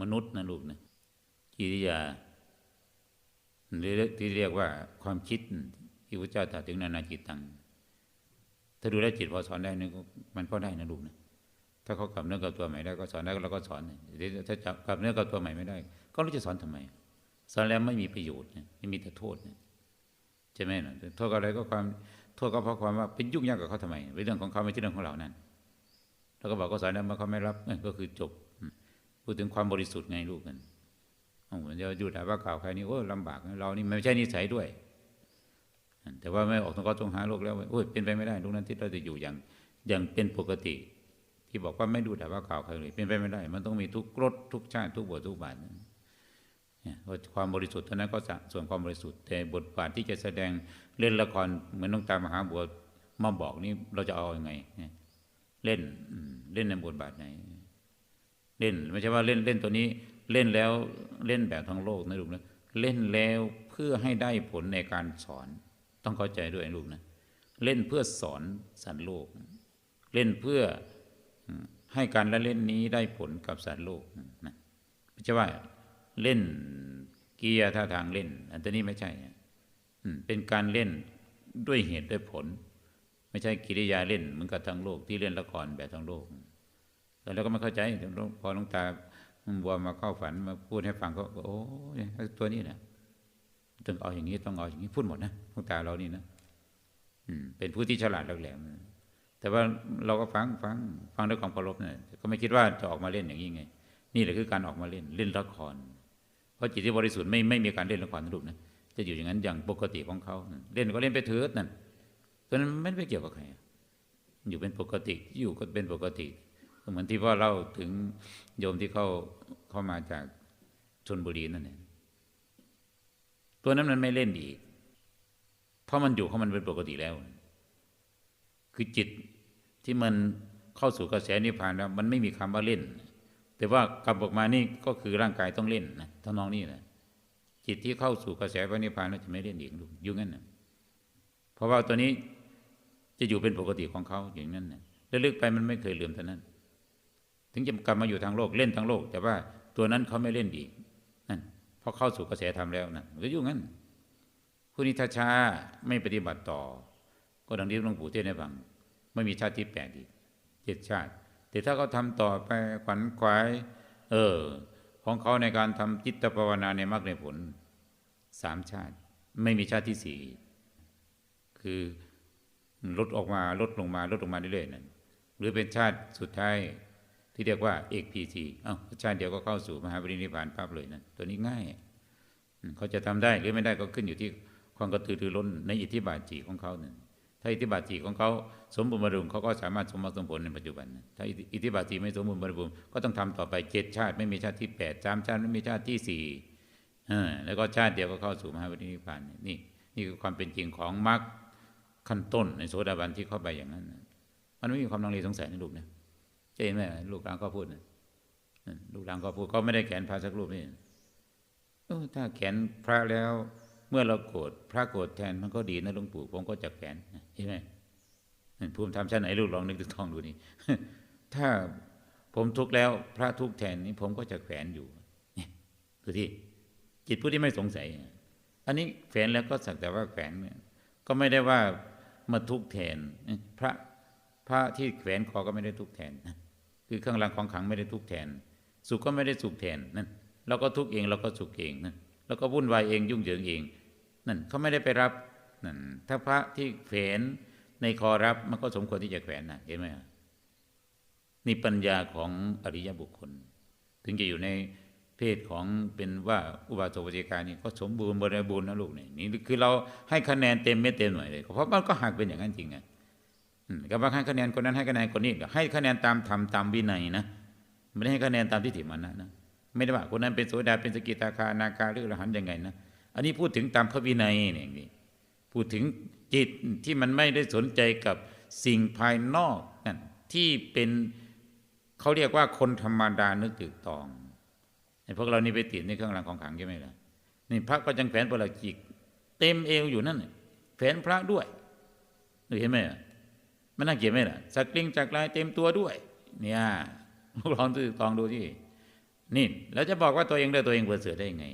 มนุษย์นะลูกนะกิริยาหรือที่เรียกว่าความคิดที่พระเจ้าตรัสถึงนานาจิตตัง ถ้าดูแลวจิตพอสอนได้นี่มันก็ได้นะลูกนะถ้าเขากลับเนื้อกับตัวใหม่ได้ก็สอนได้เราก็สอนถ้าจับกลับเนื้อกับตัวใหม่ไม่ได้ ก็รู้จะสอนทำไม สอนแล้วไม่มีประโยชน์ไม่มีแต่โทษใช่ไหมนะโทษอะไรก็ความโทษก็เพราะความว่าเป็นยุ่งยากกับเขาทำไมเป็นเรื่องของเขาไม่ใช่เรื่องของเรานั่นแล้วก็บอกก็สอนแล้วมาเขาไม่รับก็คือจบ พูดถึงความบริสุทธิ์ไงลูกกันโอ้โหจะอยู่แต่ว่ากล่าวใครนี่โอ้ลำบาก เรานี่ไม่ใช่นิสัยด้วย แต่ว่าไม่ออกตรงก็ตรงหาโลกแล้วโอ้ยเป็นไปไม่ได้ลูกนั้นที่เราจะอยู่อย่างอย่างเป็นปกติ ที่บอกว่าไม่ดูแต่ว่ากล่าวใครเลย เป็นไปไม่ได้ มันต้องมีทุกรสทุกชาติทุกบททุกบาทเนี่ยความบริสุทธิ์เท่านั้นก็ส่วนความบริสุทธิ์แต่บทบาทที่จะแสดงเล่นละครเหมือนน้องตามหาบัวมาบอกนี่เราจะเอาอยัางไง เล่นเล่นในบทบาทไหน เล่น ไม่ใช่ว่าเล่นเล่นตัวนี้เล่นแล้วเล่นแบบทั้งโลกนะลูกนะเล่นแล้วเพื่อให้ได้ผลในการสอน ต้องเข้าใจด้วยลูกนะเล่นเพื่อสอนสัตว์โลก เล่นเพื่อให้การละเล่นนี้ได้ผลกับสัตว์โลกนะไม่ใช่ว่าเล่นเกียร์ท่าทางเล่น อันนี้ไม่ใช่เป็นการเล่นด้วยเหตุด้วยผล ไม่ใช่กิริยาเล่นเหมือนกับทางโลกที่เล่นละครแบบทางโลก แต่เราก็ไม่เข้าใจพอหลวงตาบัวมาเข้าฝันมาพูดให้ฟังก็โอ้ตัวนี้นะต้องเอาอย่างนี้ต้องเอาอย่างนี้พูดหมดนะหลวงตาเรานี่นะเป็นผู้ที่ฉลาดแหลมแต่ว่าเราก็ฟังฟังฟังด้วยความเคารพเนะก็ไม่คิดว่าจะออกมาเล่นอย่างนี้ไง นี่แหละคือการออกมาเล่นเล่นละคร เพราะจิตที่บริสุทธิ์ไม่ไม่มีการเล่นละครนะลูกนะจะอยู่อย่างนั้นอย่างปกติของเขาเล่นก็เล่นไปเถิดนั่นเพราะนั้นไม่ไปเกี่ยวกับใครอยู่เป็นปกติอยู่ก็เป็นปกติ เหมือนที่พ่อเล่าถึงโยมที่เข้าเข้ามาจากชนบุรีนั่นเองตัวนั้นมันไม่เล่นอีก เพราะมันอยู่ของมันเป็นปกติแล้ว คือจิตที่มันเข้าสู่กระแสนิพพานแล้ว มันไม่มีคำว่าเล่น แต่ว่ากลับออกมานี่ก็คือร่างกายต้องเล่นนะท่านน้องนี่แหละจิตที่เข้าสู่กระแสพระนิพพานแล้วจะไม่เล่นอีกอยู่งั้นนะเพราะว่าตัวนี้จะอยู่เป็นปกติของเขาอย่างนั้นนะแล้วลึกไปมันไม่เคยลืมเท่านั้น ถึงจะกลับมาอยู่ทางโลกเล่นทางโลก แต่ว่าตัวนั้นเขาไม่เล่นอีกนั่นเพราะเข้าสู่กระแสธรรมแล้วนะก็อยู่งั้นผู้นี้ถ้าชาไม่ปฏิบัติต่อ ก็ดังที่หลวงปู่เทศให้ฟังไม่มีชาติที่แปดอีกเจ็ดชาติ แต่ถ้าเขาทาต่อไปขวัญขวาย เออ ของเขาในการทำจิตภาวนาในมรรคในผลสามชาติ ไม่มีชาติที่สี่คือลดออกมาลดลงมาลดลงมาเรื่อยๆนั่นหรือเป็นชาติสุดท้าย ที่เรียกว่าเอกพีทีอ้าวชาติเดียวก็เข้าสู่มหาปรินิพพานปั๊บเลยนะตัวนี้ง่ายเขาจะทำได้หรือไม่ได้ก็ขึ้นอยู่ที่ความกระตือรือร้นในอิทธิบาทจีของเขาเนี่ยถ้าอิทธิบาทจีของเขาสมบูรณ์บริบูรณ์เขาก็สามารถสมบูรณ์สมผลในปัจจุบันถ้าอิทธิบาทจีไม่สมบูรณ์บริบูรณ์ก็ต้องทำต่อไปเจ็ดชาติ ไม่มีชาติที่แปดสามชาติไม่มีชาติที่สี่แล้วก็ชาติเดียวก็เข้าสู่มหาปรินิพพานนี่นี่คือความเป็นจริงของมรรคขั้นต้นในโสดาบันที่เข้าไปอย่างนั้น มันไม่มีความลังเลสงสัยในลูกนะ จะเห็นไหมลูกหลานก็พูดลูกหลานก็พูดก็ไม่ได้แขนพระสักรูปนี่ถ้าแขนพระแล้ว เมื่อเราโกรธพระโกรธแทนมันก็ดีนะหลวงปู่ผมก็จะแขนเห็นไหมภูมิธรรมชั้นไหนลูกลองนึกถึงทองดูนี่ถ้าผมทุกข์แล้วพระทุกข์แทนนี้ผมก็จะแขวนอยู่ดูที่จิตผู้ที่ไม่สงสัย อันนี้แขวนแล้วก็สักแต่ว่าแขวนก็ไม่ได้ว่ามาทุกข์แทนพระพระที่แขวนคอก็ไม่ได้ทุกข์แทน คือเครื่องรางของขังไม่ได้ทุกแทน สุขก็ไม่ได้สุขแทนนั่นเราก็ทุกเองเราก็สุขเองนั่นเราก็วุ่นวายเองยุ่งเหยิงเองนั่นเขาไม่ได้ไปรับนั่นถ้าพระที่แขวนในคอรับมันก็สมควรที่จะแขวนนะเห็นไหมนี่ปัญญาของอริยบุคคล ถึงจะอยู่ในเพศของเป็นว่าอุบาสกวิจิการนี่ก็สมบูรณ์บริบูรณ์นะลูกนี่นี่คือเราให้คะแนนเต็มเม็ดเต็มหน่วยเลยเพราะมันก็หักเป็นอย่างนั้นจริงไง กับบาให้คะแนนคนนั้นให้คะแนนคนนี้ให้คะแนนตามธรรมตามวินัยนะไม่ได้ให้คะแนนตามทิฏฐิมานะนะไม่ได้ว่าคนนั้นเป็นโสดาเป็นสกิตาคานาคาหรืออรหันยังไงนะอันนี้พูดถึงตามพระวินัยเนี่ยนี่พูดถึงจิตที่มันไม่ได้สนใจกับสิ่งภายนอกนั่นที่เป็นเขาเรียกว่าคนธรรมดานึกตึกตองไอ้พวกเรานี่ไปติดในเครื่องรางของขังใช่ไหมล่ะนี่พระก็จังแฝนประหลาจิกเต็มเอวอยู่นั่นแฝนพระด้วยเห็นไหมอะ มันน่าเกลียดไหมล่ะสักกลิ้งจากลายเต็มตัวด้วย เนี่ยลองดูลองดูที่นี่แล้วจะบอกว่าตัวเองได้ตัวเองประเสริฐได้ยังไง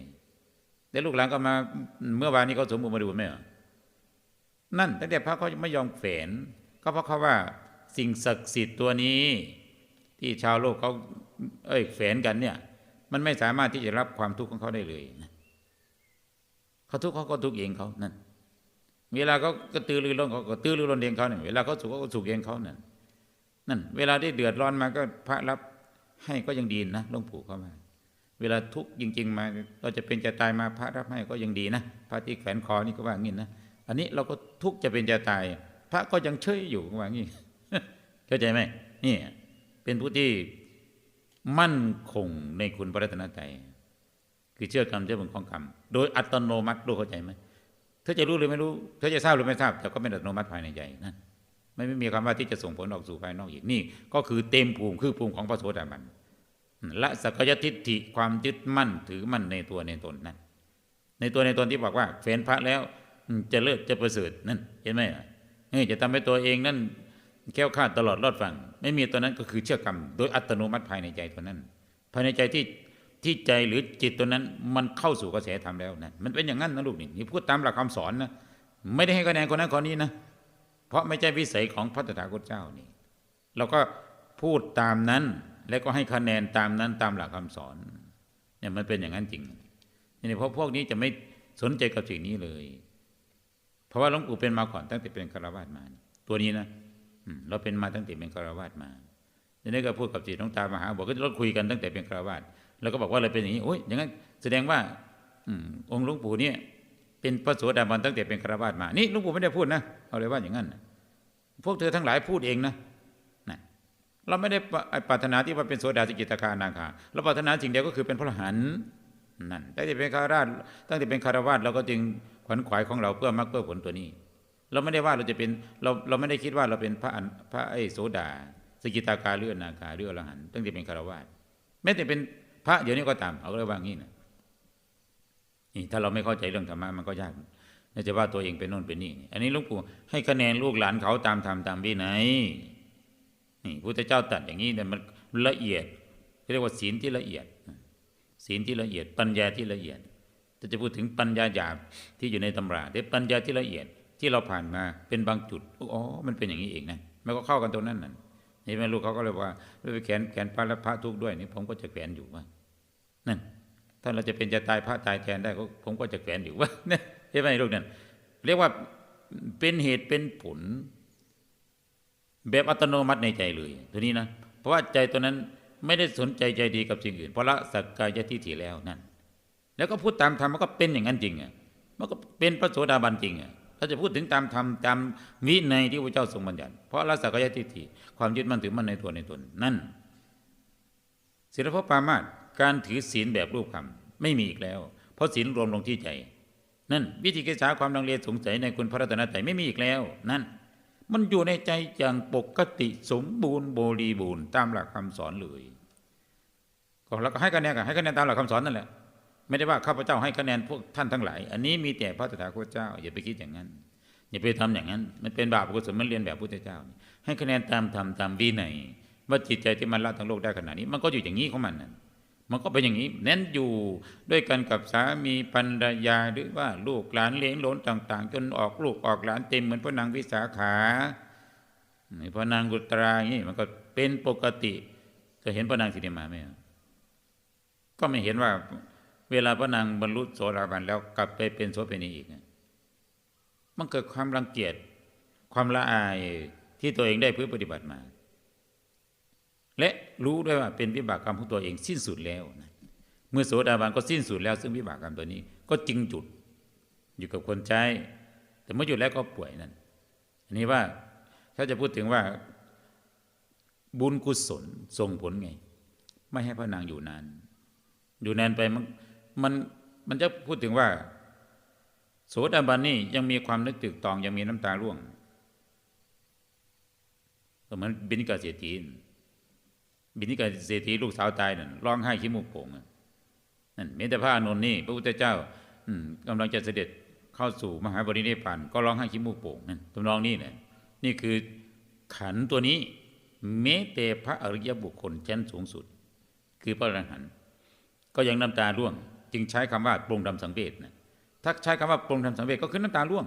แต่ลูกหลานก็มาเมื่อวานนี้เขาสมบูรณ์มาดูไหมหรอนั่นตั้งแต่พระเขาไม่ยอมแฝนก็เพราะเขาว่าสิ่งศักดิ์สิทธิ์ตัวนี้ ที่ชาวโลกเขาเอ้ยแฝนกันเนี่ย มันไม่สามารถที่จะรับความทุกข์ของเขาได้เลยนะเขาทุกข์เขาก็ทุกข์เองเขานั่น เวลาเขากระตือรือร้นเขาก็ตื้อรือร้นเองเขาเนี่ยเวลาเขาสุขเขาก็สุขเองเขาเนั่นนั่น เวลาที่เดือดร้อนมาก็พระรับให้ก็ยังดีนะหลวงปู่เข้ามา เวลาทุกข์จริง ๆ มาเราจะเป็นจะตายมาพระรับให้ก็ยังดีนะพระที่แขวนคอนี่ก็ว่างี้นะอันนี้เราก็ทุกข์จะเป็นจะตาย พระก็ยังเฉยอยู่ก็ว่างี้เข้าใจไหมนี่เป็นผู้ที่มั่นคงในคุณพระรัตนตรัยคือเชื่อกรรมเชื่อผลของกรรมโดยอัตโนมัติรู้เข้าใจไหม เธอจะรู้หรือไม่รู้เธอจะทราบหรือไม่ทราบแต่ก็เป็นอัตโนมัติภายในใจนั่นไม่ไม่มีคำว่าที่จะส่งผลออกสู่ภายนอกอีกนี่ ก็คือเต็มภูมิคือภูมิของพระโสดาบันละสักยทิฏฐิความยึดมั่นถือมั่นในตัวในตนนั่นในตัวในตนที่บอกว่าเฟ้นพระแล้วจะเลิศจะประเสริฐนั่นเห็นไหมเฮ้ยจะทำให้ตัวเองนั่นแก้วคลาดตลอดรอดฟังไม่มีตัวนั้นก็คือเชื่อกรรม โดยอัตโนมัติภายในใจตัวนั้น ภายในใจที่ ที่ใจหรือจิตตัวนั้น มันเข้าสู่กระแสธรรมแล้วนะมันเป็นอย่างนั้นนะลูกนี่นี่พูดตามหลักคำสอนนะไม่ได้ให้คะแนนคนนั้นคนนี้นะเพราะไม่ใช่วิสัยของพระตถาคตเจ้านี่ เราก็พูดตามนั้น แล้วก็ให้คะแนนตามนั้นตามหลักคำสอนเนี่ยมันเป็นอย่างนั้นจริงนี่เพราะพวกนี้จะไม่สนใจกับสิ่งนี้เลย เพราะว่าหลวงปู่เป็นมาก่อนตั้งแต่เป็นคารวาสมา ตัวนี้นะเราเป็นมาตั้งแต่เป็นคารวาสมาทีนี้ก็พูดกับจิตน้องตามหาบอกก็เราคุยกันตั้งแต่เป็นคารวาส แล้วก็บอกว่าเราเป็นอย่างนี้โอ้ยอย่างนั้นแสดงว่าองค์หลวงปู่เนี่ยเป็นพระโสดาบันตั้งแต่เป็นคารวาสมา นี่หลวงปู่ไม่ได้พูดนะเอาเลยว่าอย่างนั้นพวกเธอทั้งหลายพูดเองนะนะเราไม่ได้ปรารถนาที่ว่าเป็นโสดาสกิตาคานาคาเราปรารถนาสิ่งเดียวก็คือเป็นพระอรหันต์นั่นตั้งแต่เป็นคารวาสตั้งแต่เป็นคารวาสเราก็จึงขวนขวายของเราเพื่อมรรคเพื่อผลตัวนี้ เราไม่ได้ว่าเราจะเป็นเราเราไม่ได้คิดว่าเราเป็นพระพระไอโสดาสกิตาคาหรืออนาคาหรืออรหันต์ตั้งแต่เป็นคารวาสแม้แต่เป็น ระเดี๋ยวนี้ก็ตามเอาเลยว่างี้นะนี่ถ้าเราไม่เข้าใจเรื่องธรรมะมันก็ยากน่าจะว่าตัวเองเป็นโน่นเป็นนี่อันนี้ลวงปู่ให้คะแนนลูกหลานเขาตามธรรมตามวินัยนี่พุทธเจ้าตัดอย่างนี้แต่มันละเอียดเรียกว่าศีลที่ละเอียด ศีลที่ละเอียด ปัญญาที่ละเอียดจะจะพูดถึงปัญญาหยาบที่อยู่ในตำราแต่ปัญญาที่ละเอียดที่เราผ่านมาเป็นบางจุดอ๋อมันเป็นอย่างนี้เองนะมันก็เข้ากันตรงนั้นนั่นนี่แม่ลูกเขาก็เลยว่าไปแขนแขนพระและพระทุกด้วยนี่ผมก็จะแขวนอยู่ว่า นั่นถ้าเราจะเป็นจะตายพระตายแทนได้ผมก็จะแขวนอยู่ว่าเนี่ยใช่ไหมลูกนั่นเรียกว่าเป็นเหตุเป็นผล แบบอัตโนมัติในใจเลยตัวนี้นะเพราะว่าใจตัวนั้นไม่ได้สนใจใจดีกับสิ่งอื่นเพราะละสักกายทิฏฐิแล้วนั่นแล้วก็พูดตามธรรมมันก็เป็นอย่างนั้นจริงอะมันก็เป็นพระโสดาบันจริงอะถ้าจะพูดถึงตามธรรมตามวินัยที่พระเจ้าทรงบัญญัติเพราะละสักกายทิฏฐิความยึดมั่นถือมั่นในตัวในตนนั่นศีลพระปามาต การถือศีลแบบรูปคำไม่มีอีกแล้ว เพราะศีลรวมลงที่ใจ นั่น วิธีกิจาความลังเลสงสัยในคุณพระรัตนตรัยไม่มีอีกแล้ว นั่น มันอยู่ในใจอย่างปกติสมบูรณ์บริบูรณ์ตามหลักคำสอนเลยก็เราก็ให้คะแนนกันให้คะแนนตามหลักคำสอนนั่นแหละไม่ได้ว่าข้าพเจ้าให้คะแนนพวกท่านทั้งหลาย อันนี้มีแต่พระตถาคตเจ้า อย่าไปคิดอย่างนั้น อย่าไปทำอย่างนั้น มันเป็นบาปกุศลมันเรียนแบบพุทธเจ้า ให้คะแนนตามธรรมตามวินัยว่าจิตใจที่มันละทั้งโลกได้ขนาดนี้ มันก็อยู่อย่างนี้ของมันนั่น มันก็เป็นอย่างนี้เน้นอยู่ด้วยกันกับสามีปัญญาหรือว่าลูกหลานเลี้ยงหลนต่าง ๆ จนออกลูกออกหลานเต็มเหมือนพระนางวิสาขาพระนางกุตราอย่างนี้มันก็เป็นปกติจะเห็นพระนางสิริมาไหมก็ไม่เห็นว่าเวลาพระนางบรรลุโสดาบันแล้วกลับไปเป็นโสเภณีอีก มันเกิดความรังเกียจความละอายที่ตัวเองได้เพื่อปฏิบัติมา และรู้ด้วยว่าเป็นวิบากกรรมของตัวเองสิ้นสุดแล้วนะเมื่อโสดาบันก็สิ้นสุดแล้ว ซึ่งวิบากกรรมตัวนี้ ก็จริงจุดอยู่กับคนใช้ แต่เมื่อหยุดแล้วก็ป่วยนั่นอันนี้ว่าถ้าจะพูดถึงว่าบุญกุศลส่งผลไง ไม่ให้พระนางอยู่นาน อยู่นานไปมันมันมันจะพูดถึงว่า โสดาบันนี่ยังมีความนึกตึกตองยังมีน้ำตาร่วงเหมือนบินิกาเศรษฐี บินิกาเศรษฐีลูกสาวตายนั่นร้องไห้ขี้มูกโป่งนั่นเมตตาพระอนุนนี่พระพุทธเจ้ากำลังจะเสด็จเข้าสู่มหาบริณิพานก็ร้องไห้ขี้มูกโป่งนั่นตำนองนี้เนี่ยนี่คือขันตัวนี้เมตเตพระอริยบุคคลชั้นสูงสุด คือพระอรหันต์ก็ยังน้ำตาร่วง จึงใช้คำว่าปรงดำสังเวชนะถ้าใช้คำว่าปรงดำสังเวชก็คือน้ำตาร่วง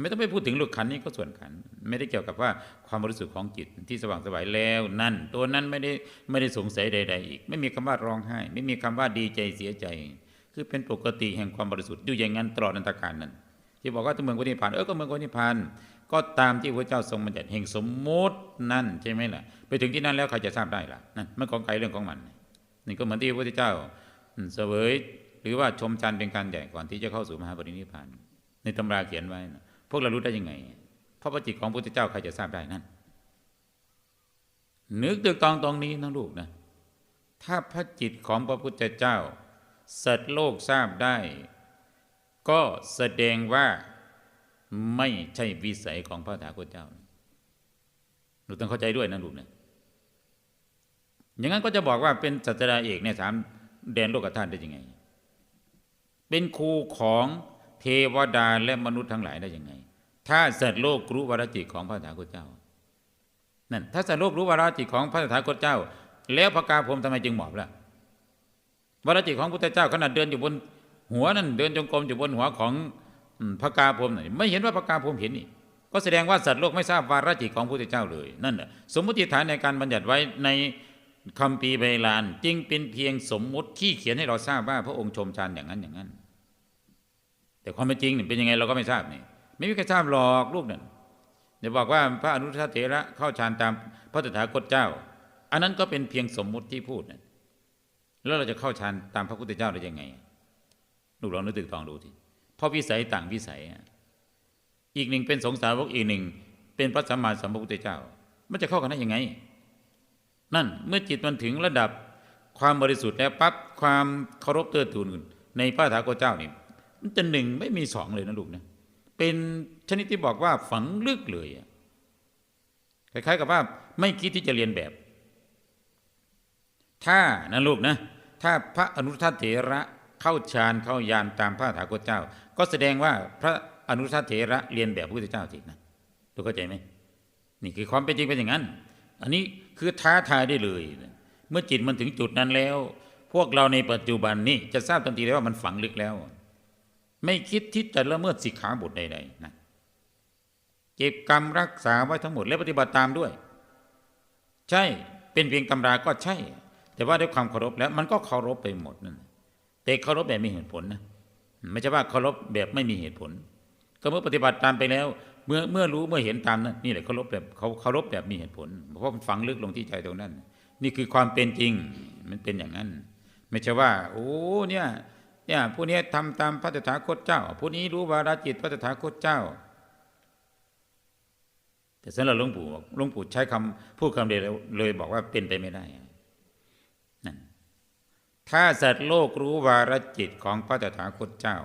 ไม่ต้องไปพูดถึงลูกขันนี้ก็ส่วนขัน ไม่ได้เกี่ยวกับว่าความบริสุทธิ์ของจิตที่สว่างสวายแล้วนั่น ตัวนั้นไม่ได้ไม่ได้สงสัยใด ๆ อีก ไม่มีคำว่าร้องไห้ ไม่มีคำว่าดีใจเสียใจ คือเป็นปกติแห่งความบริสุทธิ์อยู่อย่างนั้นตลอดนันตการนั้น ที่บอกว่าเมืองคนนิพานเออก็เมืองคนนิพานก็ตามที่พระเจ้าทรงบัญญัติแห่งสมมตินั่นใช่ไหมล่ะ ไปถึงที่นั่นแล้วใครจะทราบได้ล่ะนั่นมันของใครเรื่องของมันนี่ก็เหมือนที่พระเจ้าเสวยหรือว่าชมชันเป็นการใหญ่ก่อนที่จะเข้าสู่มหาปรินิพพานในตำราเขียนไว้นะ พวกเรารู้ได้ยังไง เพราะพระจิตของพระพุทธเจ้าใครจะทราบได้นั่น นึกตึกตองตรงนี้นะลูกนะ ถ้าพระจิตของพระพุทธเจ้า สัตว์โลกทราบได้ ก็แสดงว่าไม่ใช่วิสัยของพระถาคตเจ้าหนูต้องเข้าใจด้วยนะลูกนะอย่างนั้นก็จะบอกว่าเป็นศาสดาเอกในสามแดนโลกธาตุได้ยังไง เป็นครูของ เทวดาและมนุษย์ทั้งหลายได้ยังไง ถ้าสัตว์โลกรู้วาระจิตของพระถาคตเจ้านั่นถ้าสัตว์โลกรู้วาระจิตของพระถาคตเจ้า แล้วพระกาพรมทำไมจึงหมอบล่ะวาระจิตของพุทธเจ้าขนาดเดินอยู่บนหัวนั่นเดินจงกรมอยู่บนหัวของพระกาพรมไม่เห็นว่าพระกาพรมเห็นนี่ก็แสดงว่าสัตว์โลกไม่ทราบวาระจิตของพระพุทธเจ้าเลยนั่นแหละสมมติฐานในการบัญญัติไว้ในคำปีใบลาน จึงเป็นเพียงสมมุติที่เขียนให้เราทราบว่าพระองค์ชมชานอย่างนั้นอย่างนั้น แต่ความเป็นจริงเป็นยังไงเราก็ไม่ทราบนี่ไม่มีใครทราบหรอกลูกนั่นเดี๋ยวบอกว่าพระอนุทัตเถระเข้าฌานตามพระตถาคตเจ้า อันนั้นก็เป็นเพียงสมมุติที่พูดนั่นแล้วเราจะเข้าฌานตามพระพุทธเจ้าได้ยังไงลูกลองนึกตึกตองดูทีเพราะวิสัยต่างวิสัย อีกหนึ่งเป็นสงสาวกอีกหนึ่ง เป็นพระสัมมาสัมพุทธเจ้า มันจะเข้ากันได้ยังไง นั่นเมื่อจิตมันถึงระดับความบริสุทธิ์แล้วปั๊บความเคารพเตือทูนในพระถาคตเจ้านี่ มันจะหนึ่งไม่มีสองเลยนะลูกนะเป็นชนิดที่บอกว่าฝังลึกเลยคล้ายๆกับว่าไม่คิดที่จะเรียนแบบ ถ้านะลูกนะถ้าพระอนุทัตเถระเข้าฌานเข้ายานตามพระถาคตเจ้า ก็แสดงว่าพระอนุทัตเถระเรียนแบบพระพุทธเจ้าจริงนะทุกเข้าใจไหมนี่คือความเป็นจริงเป็นอย่างนั้น อันนี้คือท้าทายได้เลย เมื่อจิตมันถึงจุดนั้นแล้ว พวกเราในปัจจุบันนี้จะทราบทันทีเลยว่ามันฝังลึกแล้ว ไม่คิดที่จะละเมิดสิกขาบทใดๆนะเก็บกรรมรักษาไว้ทั้งหมดและปฏิบัติตามด้วย ใช่เป็นเพียงตำราก็ใช่ แต่ว่าด้วยความเคารพแล้ว มันก็เคารพไปหมดนั่นแต่เคารพแบบมีเหตุผลนะไม่ใช่ว่าเคารพแบบไม่มีเหตุผล ก็เมื่อปฏิบัติตามไปแล้ว เมื่อเมื่อรู้เมื่อเห็นตามนั้นนี่แหละเคารพแบบเขาเคารพแบบมีเหตุผล เพราะมันฝังลึกลงที่ใจตรงนั้น นี่คือความเป็นจริงมันเป็นอย่างนั้น ไม่ใช่ว่า โอ้เนี่ย เนี่ยผู้นี้ทำตามพระตถาคตเจ้า ผู้นี้รู้วาระจิตพระตถาคตเจ้า แต่สำหรับหลวงปู่หลวงปู่ใช้คำพูดคำเดียวเลยบอกว่าเป็นไปไม่ได้นั่นถ้าสัตว์โลกรู้วาระจิตของพระตถาคตเจ้า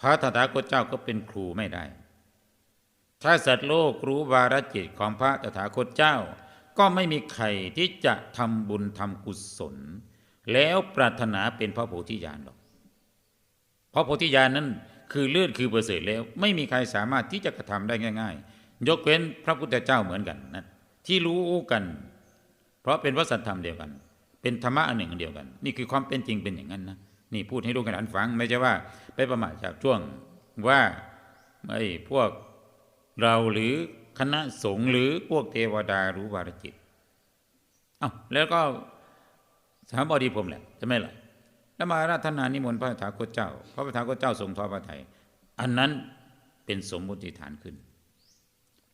พระตถาคตเจ้าก็เป็นครูไม่ได้ ถ้าสัตว์โลกรู้วาระจิตของพระตถาคตเจ้า ก็ไม่มีใครที่จะทำบุญทำกุศล แล้วปรารถนาเป็นพระโพธิญาณหรอก เพราะโพธิญาณนั้นคือเลือดคือประเสริฐแล้ว ไม่มีใครสามารถที่จะกระทำได้ง่าย ๆ ยกเว้นพระพุทธเจ้าเหมือนกันนะที่รู้กัน เพราะเป็นวัสัตธรรมเดียวกัน เป็นธรรมะอันหนึ่งเดียวกัน นี่คือความเป็นจริงเป็นอย่างนั้นนะนี่พูดให้ลูกหลานฟังไม่ใช่ว่า ไปประมาทจากช่วงว่าไอ้พวกเราหรือคณะสงฆ์หรือพวกเทวดารู้วารจิต เอา้าแล้วก็สามบอดีผมแหละใช่ไหมล่ะ แล้วมาราธนานิมนต์พระถาคตเจ้า พระถาคตเจ้าทรงทอดพระทัยอันนั้นเป็นสมมุติฐานขึ้น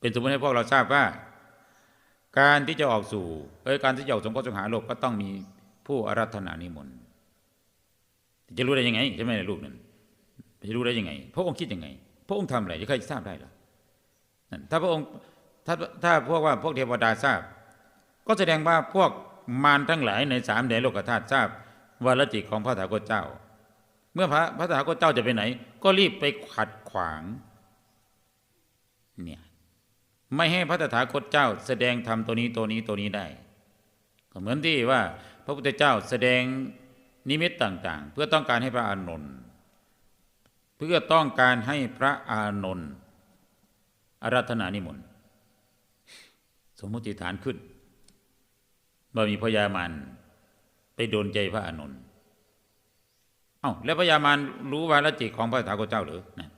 เป็นสมมติให้พวกเราทราบว่า การที่จะออกสู่เออการที่จะออกสงฆ์สงหาโลกก็ต้องมีผู้อาราธนานิมนต์จะรู้ได้ยังไงใช่ไหมลูกนั้นจะรู้ได้ยังไง พระองค์คิดยังไง พระองค์ทำอะไรจะใครทราบได้หรอถ้าพระองค์ถ้าถ้าพวกว่าพวกเทวดาทราบ ก็แสดงว่าพวกมารทั้งหลายในสามแดนโลกธาตุทราบ วารจิตของพระถาคตเจ้า เมื่อพระพระถาคตเจ้าจะไปไหน ก็รีบไปขัดขวางเนี่ยไม่ให้พระตถาคตเจ้า แสดงธรรมตัวนี้ตัวนี้ตัวนี้ได้ก็เหมือนที่ว่าพระพุทธเจ้าแสดงนิมิตต่าง ๆ เพื่อต้องการให้พระอานนท์เพื่อต้องการให้พระอานนท์อารัธนานิมนต์สมมติฐานขึ้นว่มีพญามาร ไปโดนใจพระอานนท์เอ้าแล้วพญามารรู้วาระจิตของพระตถาคตเจ้าหรือนะ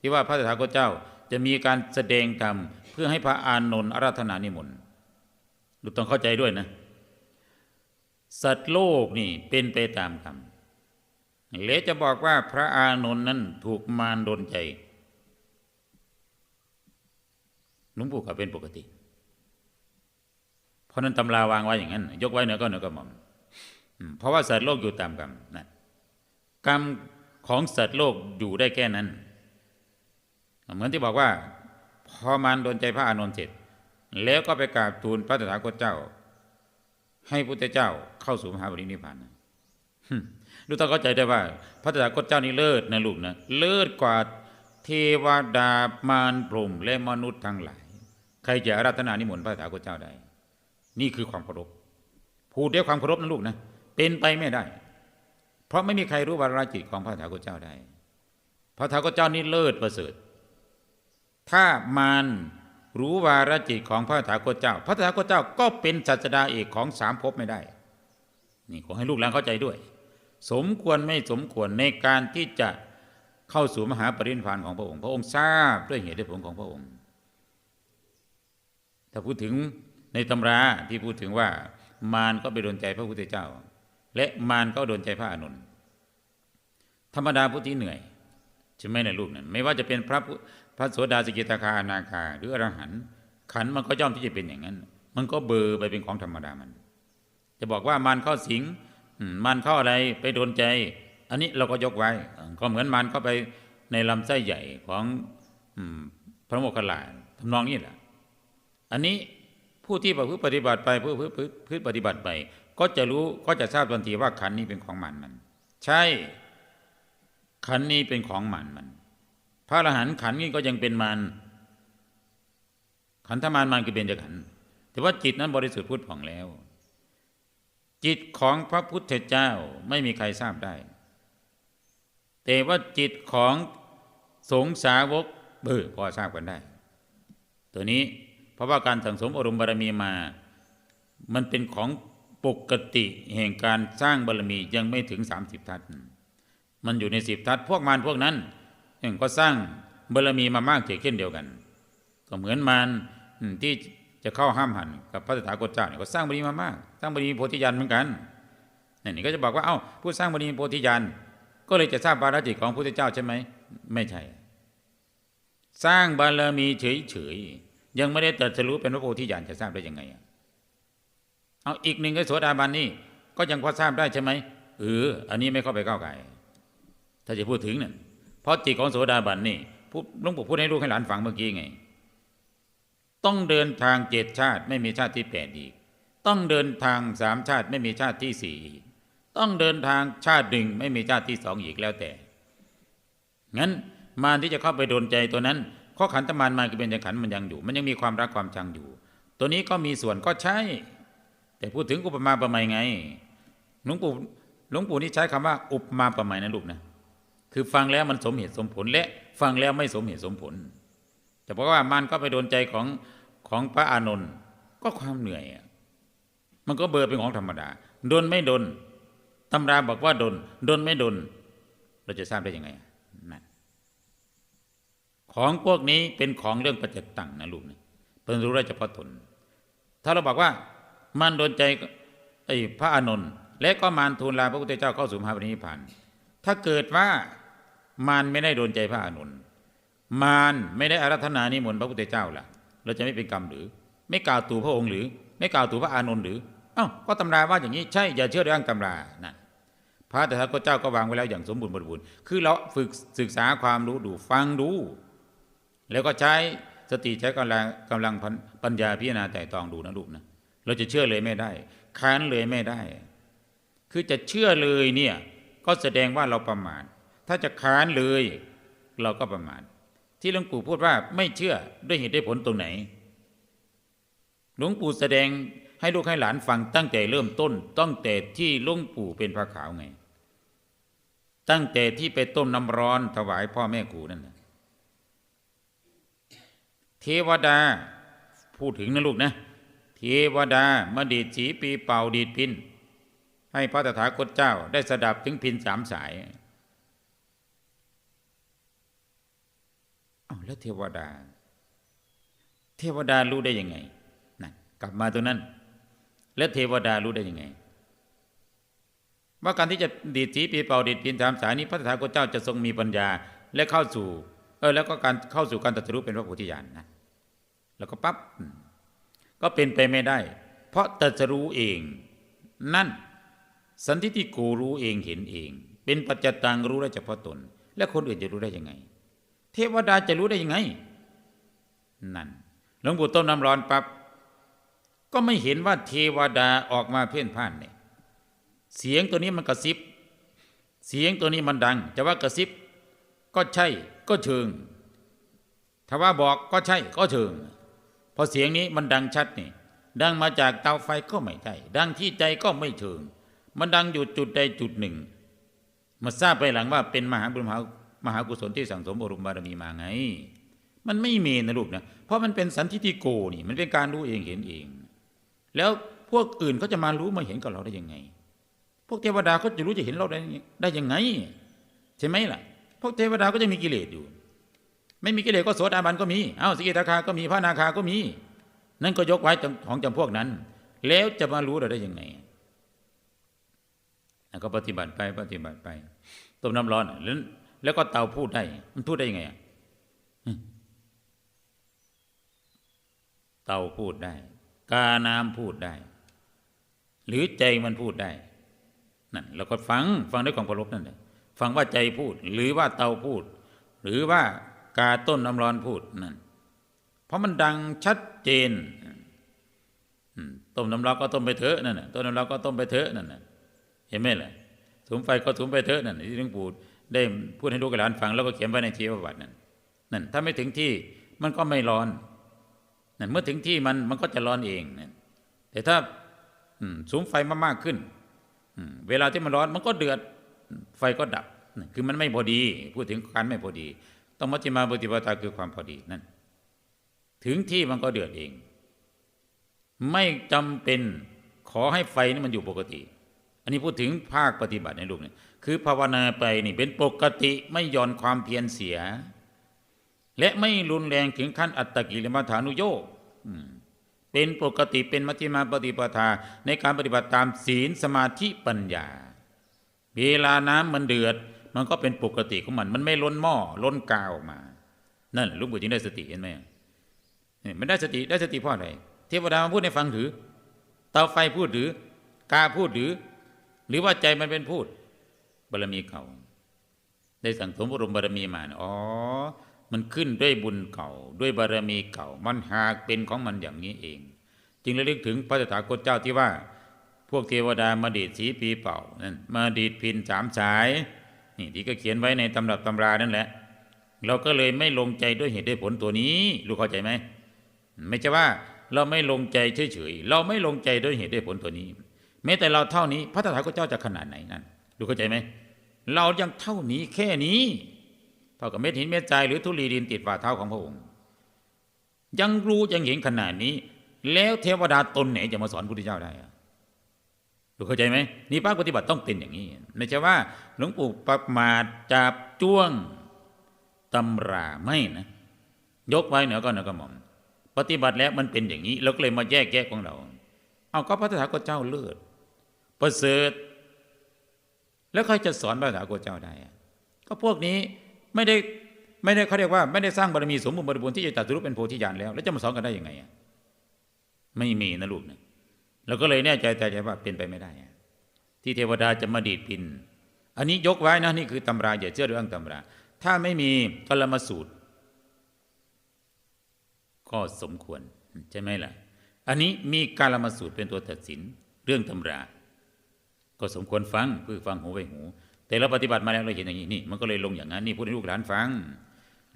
ที่ว่าพระตถาคตเจ้าจะมีการแสดงธรรมเพื่อให้พระอานนท์อาราธนานิมนต์ดูต้องเข้าใจด้วยนะ สัตว์โลกนี่เป็นไปตามกรรมเลจะบอกว่าพระอานนท์นั้นถูกมารโดนใจหลวงปู่ก็เป็นปกติ เพราะนั้นตำราวางไว้อย่างนั้น ยกไว้เหนือก็เหนือกระหม่อม เพราะว่าสัตว์โลกอยู่ตามกรรมนะกรรมของสัตว์โลกอยู่ได้แค่นั้น เหมือนที่บอกว่า พอมารโดนใจพระอานนท์เสร็จ แล้วก็ไปกราบทูลพระตถาคตเจ้า ให้พุทธเจ้าเข้าสู่มหาปรินิพพานนะหึลูต้องเข้าใจได้ว่า พระตถาคตเจ้านี่เลิศนะลูกนะเลิศกว่าเทวดามารพรหมและมนุษย์ทั้งหลาย ใครจะอาราธนานิมนต์พระตถาคตเจ้าได้ นี่คือความเคารพพูดด้วยความเคารพนะลูกนะ เป็นไปไม่ได้ เพราะไม่มีใครรู้วาระจิตของพระถาคตเจ้าได้ พระถาคตเจ้านี่เลิศประเสริฐ ถ้ามารรู้วาระจิตของพระถาคตเจ้า พระถาคตเจ้าก็เป็นศาสดาเอกของสามภพไม่ได้ นี่ขอให้ลูกหลานเข้าใจด้วย สมควรไม่สมควรในการที่จะเข้าสู่มหาปรินิพพานของพระองค์ พระองค์ทราบด้วยเหตุด้วยผลของพระองค์ ถ้าพูดถึงในตำราที่พูดถึงว่ามารก็ไปโดนใจพระพุทธเจ้า และมารก็โดนใจพระอานนท์ธรรมดาผู้ที่เหนื่อยใช่ไหมในะลูกนั้น ไม่ว่าจะเป็นพระพระโสดาสกิทาคาอนาคา หรืออรหันต์ขันมันก็ย่อมที่จะเป็นอย่างนั้น มันก็เบอร์ไปเป็นของธรรมดามัน จะบอกว่ามันเข้าสิงมันเข้าอะไรไปโดนใจ อันนี้เราก็ยกไว้ ก็เหมือนมันเข้าไปในลำไส้ใหญ่ของพระโมคคัลลาทำนองนี้แหละ อันนี้ผู้ที่ประพฤติปฏิบัติไปผู้พฤติพฤติปฏิบัติไป ก็จะรู้ก็จะทราบทันทีว่าขันนี้เป็นของมันมัน ใช่ ขันนี้เป็นของมันมัน พระอรหันต์ขันนี้ก็ยังเป็นมันขันธมารมันคือเป็นจขันธ์แต่ว่าจิตนั้นบริสุทธิ์พุทธผ่องแล้ว จิตของพระพุทธเจ้าไม่มีใครทราบได้ แต่ว่าจิตของสงสาวกเบอพอทราบกันได้ ตัวนี้เพราะว่าการสั่งสมอารมณ์บารมีมา มันเป็นของ ปกติแห่งการสร้างบารมียังไม่ถึง30ทัศน์มันอยู่ในสิบทัศน์พวกมารพวกนั้นเองก็สร้างบารมีมามากเช่นเดียวกัน ก็เหมือนมารที่จะเข้าห้ามหันกับพระตถาคตเจ้าเนี่ยก็สร้างบารมีมามาก สร้างบารมีโพธิญาณเหมือนกันนี่ก็จะบอกว่าเอ้าผู้สร้างบารมีโพธิญาณก็เลยจะทราบวารจิตของพระพุทธเจ้าใช่ไหมไม่ใช่ สร้างบารมีเฉยๆยังไม่ได้ตรัสรู้เป็นพระโพธิญาณจะทราบได้ยังไงอะ เอาอีกหนึ่งก็โสดาบันนี่ก็ยังพอทราบได้ใช่ไหมเอออันนี้ไม่เข้าไปก้าวไก่ถ้าจะพูดถึงเนี่ยเพราะจิตของโสดาบันนี่พูดลวงปู่พูดให้ลูกให้หลานฟังเมื่อกี้ไง ต้องเดินทางเจ็ดชาติไม่มีชาติที่แปดอีก ต้องเดินทางสามชาติไม่มีชาติที่สี่อีกต้องเดินทางชาติหนึ่งไม่มีชาติที่สองอีกแล้วแต่ งั้นมารที่จะเข้าไปโดนใจตัวนั้น ข้อขันธมารมารคือเป็นจังขันมันยังอยู่ มันยังมีความรักความชังอยู่ ตัวนี้ก็มีส่วนก็ใช่ แต่พูดถึงอุปมาประไมยไงหลวงปู่หลวงปู่นี่ใช้คำว่าอุปมาประไมยนะลูกนะคือฟังแล้วมันสมเหตุสมผลและฟังแล้วไม่สมเหตุสมผล แต่เพราะว่ามันก็ไปโดนใจของของพระอานนท์ก็ความเหนื่อยอะมันก็เบอร์เป็นของธรรมดาโดนไม่โดนตำราบอกว่าโดนโดนไม่โดน เราจะทราบได้ยังไงอะของพวกนี้เป็นของเรื่องปัจจตังนะลูกนะเป็นรู้ได้เฉพาะตน ถ้าเราบอกว่า มันโดนใจไอ้พระอานนท์และก็มารทูลลาพระพุทธเจ้าเข้าสู่มหาปรินิพพานถ้าเกิดว่ามารไม่ได้โดนใจพระอานนท์มารไม่ได้อารัธนานิมนต์พระพุทธเจ้าล่ะ เราจะไม่เป็นกรรมหรือ ไม่กล่าวตู่พระองค์หรือ ไม่กล่าวตู่พระอานนท์หรืออ้าวก็ตำราว่าอย่างนี้ใช่อย่าเชื่อเรื่องตำรานะพระแต่ทาเจ้าก็วางไว้แล้วอย่างสมบูรณ์บริบูรณ์คือเราฝึกศึกษาความรู้ดูฟังดู แล้วก็ใช้สติใช้กำลังกำลังปัญญาพิจารณาแต่ตองดูนะลูกนะ เราจะเชื่อเลยไม่ได้ ค้านเลยไม่ได้ คือจะเชื่อเลยเนี่ยก็แสดงว่าเราประมาทถ้าจะค้านเลย เราก็ประมาทที่หลวงปู่พูดว่าไม่เชื่อด้วยเหตุด้ผลตรงไหน หลวงปู่แสดงให้ลูกให้หลานฟังตั้งแต่เริ่มต้น ตั้งแต่ที่หลวงปู่เป็นพระขาวไง ตั้งแต่ที่ไปต้มน้ำร้อนถวายพ่อแม่ครูนั่นนะเทวดาพูดถึงนะลูกนะ เทวดามดีดสีปีเป่าดีดพินให้พระตถาคตเจ้าได้สดับถึงพินสามสายเอาแล้วเทวดา เทวดารู้ได้ยังไงนะกลับมาตรงนั้น แล้วเทวดารู้ได้ยังไง ว่าการที่จะดีดสีปีเป่าดีดพินสามสายนี้พระตถาคตเจ้าจะทรงมีปัญญาและเข้าสู่ เออแล้วก็การเข้าสู่การตรัสรู้เป็นพระโพธิญาณนนะแล้วก็ปับ๊บ ก็เป็นไปไม่ได้ เพราะตรัสรู้เอง นั่น สันทิติโกรู้เองเห็นเอง เป็นปัจจตังรู้ได้เฉพาะตน และคนอื่นจะรู้ได้ยังไง เทวดาจะรู้ได้ยังไง นั่นหลวงปู่ต้มน้ำร้อนปับ๊บก็ไม่เห็นว่าเทวดาออกมาเพ่นพ่านเนี่ยเสียงตัวนี้มันกระซิบ เสียงตัวนี้มันดังจะว่ากระซิบ ก็ใช่ก็เชิงถ้าว่าบอกก็ใช่ก็เชิง พอเสียงนี้มันดังชัดนี่ ดังมาจากเตาไฟก็ไม่ใช่ดังที่ใจก็ไม่เชิง มันดังอยู่จุดใดจุดหนึ่ง มาทราบไปหลังว่าเป็นมหาบุญมหามหากุศลที่สั่งสมบรมบารมีมาไง มันไม่เมีนะลูกนะ เพราะมันเป็นสันทิฏฐิโกนี่ มันเป็นการรู้เองเห็นเอง แล้วพวกอื่นเขาจะมารู้มาเห็นกับเราได้ยังไง พวกเทวดาเขาจะรู้จะเห็นเราได้ได้ยังไง ใช่ไหมล่ะ พวกเทวดาก็จะมีกิเลสอยู่ ไม่มีกิเลสก็โสดาบันก็มีเอ้าสกิทาคาก็มีพระนาคาก็มี นั่นก็ยกไว้ของจำพวกนั้น แล้วจะมารู้เราได้ยังไงอ่ก็ปฏิบัติไปปฏิบัติไปต้มน้ำร้อนแล้วแล้วก็เตาพูดได้ มันพูดได้ยังไงอะเตาพูดได้ กาน้ำพูดได้ หรือใจมันพูดได้นั่นเราก็ฟังฟังด้วยความเคารพนั่นแหละฟังว่าใจพูด หรือว่าเตาพูด หรือว่า กาต้นน้ำร้อนพูดนั่นเพราะมันดังชัดเจนต้มน้ำร้อนก็ต้มไปเถอะนั่นน่ะต้มน้ำร้อนก็ต้มไปเถอะนั่นน่ะเห็นไหมล่ะสุมไฟก็สุมไปเถอะนั่นที่หลวงปู่ได้พูดให้ลูกหลานฟังแล้วก็เขียนไว้ในชีวประวัตินั่นนั่นถ้าไม่ถึงที่มันก็ไม่ร้อนนั่นเมื่อถึงที่มันมันก็จะร้อนเองนั่นแต่ถ้าอืมสุมไฟมากๆขึ้นเวลาที่มันร้อนมันก็เดือดไฟก็ดับคือมันไม่พอดี พูดถึงการไม่พอดี ต้องมัชฌิมาปฏิปทาคือความพอดีนั่น ถึงที่มันก็เดือดเอง ไม่จำเป็นขอให้ไฟนี่มันอยู่ปกติ อันนี้พูดถึงภาคปฏิบัติในลูกเนี่ยคือภาวนาไปนี่เป็นปกติไม่ย่อนความเพียรเสีย และไม่รุนแรงถึงขั้นอัตตกิลมัฐานุโยกเป็นปกติเป็นมัชฌิมาปฏิปทาในการปฏิบัติตามศีลสมาธิปัญญา เวลาน้ำมันเดือด มันก็เป็นปกติของมัน มันไม่ล้นหม้อล้นกาวออกมา นั่นหละหลุงปู่จึงได้สติเห็นไหมมันได้สติได้สติเพราะอะไรเทวดามาพูดให้ฟังหรือเตาไฟพูดหรือกาพูดหรือ หรือว่าใจมันเป็นพูดบารมีเก่าได้สั่งสมบรมบารมีมานอ๋อ มันขึ้นด้วยบุญเก่า ด้วยบารมีเก่า มันหากเป็นของมันอย่างนี้เอง จึงระลึกถึงพระตถาคตเจ้าที่ว่า พวกเทวดามาดีดสีปีเป่านั่นมาดีดพินสามสาย นี่ที่ก็เขียนไว้ในตำรับตำรานั่นแหละ เราก็เลยไม่ลงใจด้วยเหตุด้วยผลตัวนี้รู้เข้าใจไหมไม่ใช่ว่าเราไม่ลงใจเฉยๆเราไม่ลงใจด้วยเหตุด้วยผลตัวนี้ แม้แต่เราเท่านี้ พระตถาคตเจ้าจะขนาดไหนนั่นดูเข้าใจไหมเรายังเท่านี้แค่นี้เท่ากับเม็ดหินเม็ดทรายหรือธุลีดินติดฝ่าเท้าของพระองค์ ยังรู้ยังเห็นขนาดนี้ แล้วเทวดาตนไหนจะมาสอนพุทธเจ้าได้อะ เข้าใจไหมนี่ภาคปฏิบัติต้องเป็นอย่างนี้ ไม่ใช่ว่า หลวงปู่ประมาทจับจ้วงตำราไม่นะ ยกไว้เหนือก็เหนือกระหม่อม ปฏิบัติแล้วมันเป็นอย่างนี้เราก็เลยมาแยกแยะของเรา เอาก็พระตถาคตเจ้าเลิศประเสริฐ แล้วใครจะสอนพระตถาคตเจ้าได้ก็พวกนี้ไม่ได้ไม่ได้เขาเรียกว่าไม่ได้สร้างบารมีสมบูรณ์บริบูรณ์ที่จะตรัสรู้เป็นโพธิญาณแล้ว แล้วจะมาสอนกันได้ยังไงอะไม่มีนะลูกนะ เราก็เลยแน่ใจแต่ใจว่าเป็นไปไม่ได้ ที่เทวดาจะมาดีดพิน อันนี้ยกไว้นะนี่คือตำราอย่าเชื่อเรื่องตำรา ถ้าไม่มีกลมาสูตร ก็สมควรใช่ไหมล่ะ อันนี้มีการละมาสูตรเป็นตัวตัดสินเรื่องตำรา ก็สมควรฟังเพื่อฟังหูไว้หู แต่เราปฏิบัติมาแล้วเราเห็นอย่างนี้นี่มันก็เลยลงอย่างนั้นนี่พูดให้ลูกหลานฟัง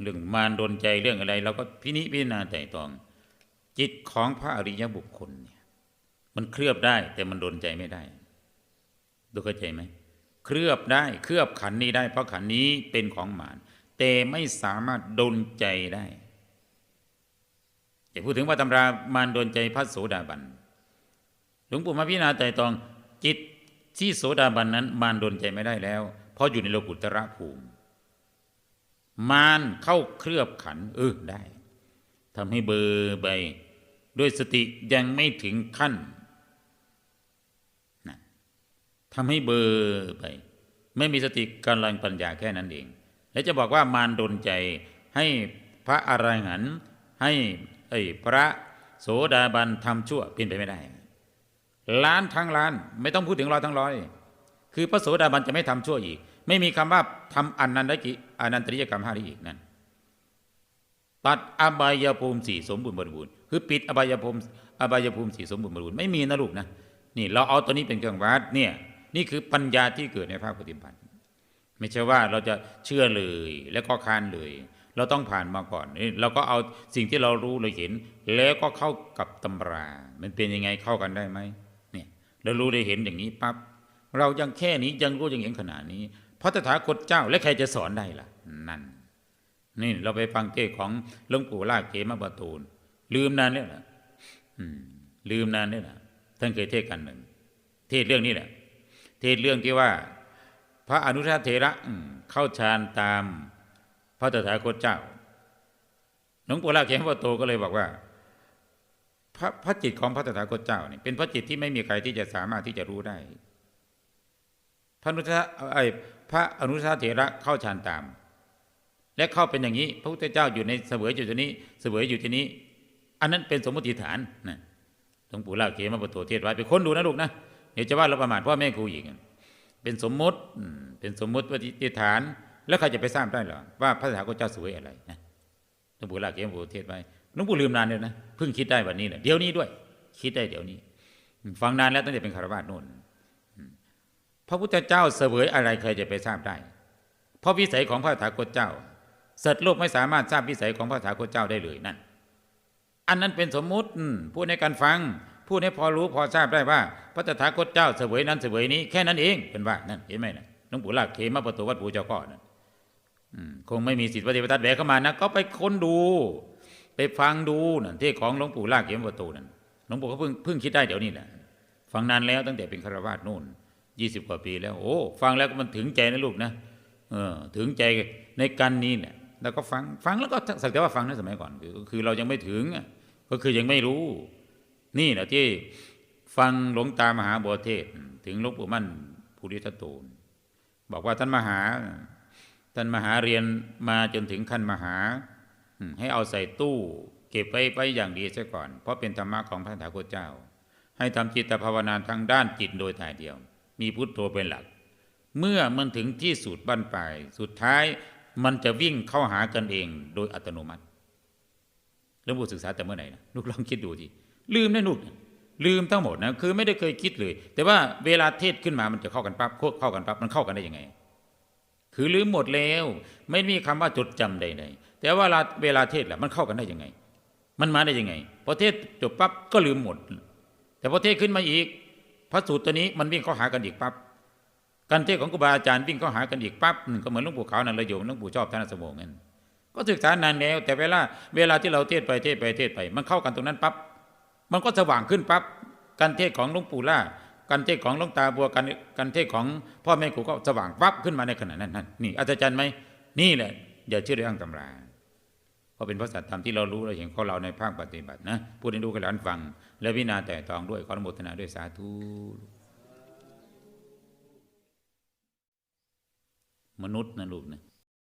เรื่องมารดนใจเรื่องอะไรเราก็พินิจพิจารณาแต่ตอง จิตของพระอริยบุคคลเนี่ย มันเคลือบได้ แต่มันโดนใจไม่ได้ดูเข้าใจไหมเคลือบได้เคลือบขันนี้ได้ เพราะขันนี้เป็นของมารแต่ไม่สามารถโดนใจได้จะพูดถึงว่าตำรามารดนใจพระโสดาบันหลวงปู่มาพิจารณาใจตองจิตที่โสดาบันนั้น มารดนใจไม่ได้แล้ว เพราะอยู่ในโลกุตระภูมิ มารเข้าเคลือบขันเออได้ทำให้เบอร์ไปด้วยสติยังไม่ถึงขั้น ทำให้เบอร์ไป ไม่มีสติกำลังปัญญาแค่นั้นเอง และจะบอกว่ามารดนใจให้พระอรหันต์ให้ไอ้พระโสดาบันทำชั่วเป็นไปไม่ได้ ล้านทั้งล้านไม่ต้องพูดถึงร้อยทั้งร้อย คือพระโสดาบันจะไม่ทำชั่วอีก ไม่มีคำว่าทำอนันตกิอนันตริยกรรมห้าได้อีกนั่นตัดอบายภูมิสี่สมบูรณ์บริบูรณ์คือปิดอบายภูมิอบายภูมิสี่สมบูรณ์บริบูรณ์ไม่มีนะลูกนะนี่เราเอาตัวนี้เป็นเครื่องวัดเนี่ย นี่คือปัญญาที่เกิดในภาคปฏิบัติ ไม่ใช่ว่าเราจะเชื่อเลยแล้วก็ค้านเลย เราต้องผ่านมาก่อนนี่เราก็เอาสิ่งที่เรารู้เราเห็น แล้วก็เข้ากับตำรา มันเป็นยังไงเข้ากันได้ไหมเนี่ยเรารู้ได้เห็นอย่างนี้ปั๊บเรายังแค่นี้ยังรู้ยังเห็นขนาดนี้พระตถาคตเจ้าและใครจะสอนได้ล่ะ นั่น นี่เราไปฟังเทศของหลวงปู่ลากเกมบตูนลืมนานแล้วล่ะลืมนานแล้วล่ะท่านเคยเทศกันหนึ่ง เทศเรื่องนี้แหละ เทศเรื่องที่ว่า พระอนุชาเถระเข้าฌานตามพระตถาคตเจ้าหลวงปู่ลาเขมวัตโตก็เลยบอกว่า พระพระจิตของพระตถาคตเจ้านี่เป็นพระจิตที่ไม่มีใครที่จะสามารถที่จะรู้ได้ พระอนุชาไอ้พระอนุชาเถระเข้าฌานตาม และเข้าเป็นอย่างนี้ พระพุทธเจ้าอยู่ในเสวยอยู่ที่นี้ เสวยอยู่ที่นี้ อันนั้นเป็นสมมติฐานนะหลวงปู่ลาเขมวัตโตเทศไว้ไปค้นดูนะลูกนะ เดี๋ยวจะว่าเราประมาทพ่อแม่ครูอีก เป็นสมมติเป็นสมมติปฏิฐาน แล้วใครจะไปทราบได้หรอว่าพระสาคตเจ้าสวยอะไรนะหลวงปู่ลาเกมหลวงปู่เทศไว้หลวงปู่ลืมนานเลยนะเพิ่งคิดได้วันนี้แหละเดี๋ยวนี้ด้วย คิดได้เดี๋ยวนี้ ฟังนานแล้วตั้งแต่เป็นคารวะโน่นพระพุทธเจ้าเสวยอะไรใครจะไปทราบได้ เพราะวิสัยของพระสถาคตเจ้าสัตว์โลกไม่สามารถทราบวิสัยของพระสถาคตเจ้าได้เลยนั่น อันนั้นเป็นสมมุติพูดในการฟัง พูดให้พอรู้พอทราบได้ว่า พระตถาคตเจ้าเสวยนั้นเสวยนี้แค่นั้นเองเป็นว่านั่นเห็นไหมนะหลวงปู่ลากเขมาประตูวัดปู่เจ้าก้อนะคงไม่มีสิทธิปฏิบัติแบกเข้ามานะก็ไปค้นดู ไปฟังดูนั่นที่ของหลวงปู่ลากเขมประตูนั่นหลวงปู่ก็เพิ่งเพิ่งคิดได้เดี๋ยวนี้แหละฟังนานแล้วตั้งแต่เป็นคารวาสนู่นยี่สิบกว่าปีแล้วโอ้ฟังแล้วก็มันถึงใจนะลูกนะเออถึงใจในกันนี้แหละแล้วก็ฟังฟังแล้วก็สักแต่ว่าฟังในสมัยก่อนคือคือเรายังไม่ถึงก็คือยังไม่รู้ นี่แหละที่ฟังหลวงตามหาบัวเทศ ถึงหลวงปู่มั่นภูริทัตโตนบอกว่าท่านมหา ท่านมหาเรียนมาจนถึงขั้นมหา ให้เอาใส่ตู้ เก็บไว้ไปอย่างดีซะก่อน เพราะเป็นธรรมะของพระถาคตเจ้า ให้ทำจิตภาวนาทางด้านจิตโดยถ่ายเดียว มีพุทโธเป็นหลัก เมื่อมันถึงที่สุดบั้นปลายสุดท้ายมันจะวิ่งเข้าหากันเองโดยอัตโนมัติหลวงปู่ศึกษาแต่เมื่อไหร่นะลูกลองคิดดูที ลืมนะลูกลืมทั้งหมดนะคือไม่ได้เคยคิดเลย แต่ว่าเวลาเทศขึ้นมามันจะเข้ากันปั๊บเข้ากันปั๊บมันเข้ากันได้ยังไง คือลืมหมดแล้ว ไม่มีคำว่าจดจำใดๆแต่ว่าเวลาเทศแหละมันเข้ากันได้ยังไง มันมาได้ยังไงพอเทศจบปั๊บก็ลืมหมด แต่พอเทศขึ้นมาอีกพระสูตรตัวนี้มันวิ่งเข้าหากันอีกปั๊บการเทศของครูบาอาจารย์วิ่งเข้าหากันอีกปั๊บอืมก็เหมือนหลวงปู่ขาวนันระโยมหลวงปู่ชอบท่านสมงเงินก็ศึกษานานแล้ว แต่เวลาเวลาที่เราเทศไปเทศไปเทศไป มันเข้ากันตรงนั้นปั๊บ มันก็สว่างขึ้นปั๊บการเทศของหลวงปู่ล่าการเทศของหลวงตาบัวการการเทศของพ่อแม่ครูก็สว่างปั๊บขึ้นมาในขณะนั้นนั่นนี่อาจารย์ไหมนี่แหละ อย่าเชื่อเรื่องตำราเพราะเป็นพระสัจธรรมที่เรารู้เราเห็นของเราในภาคปฏิบัตินะพูดให้ดูกันหลานฟัง และวินาแต่ตองด้วยขออนุโมทนาด้วยสาธุมนุษย์นะลูกนะ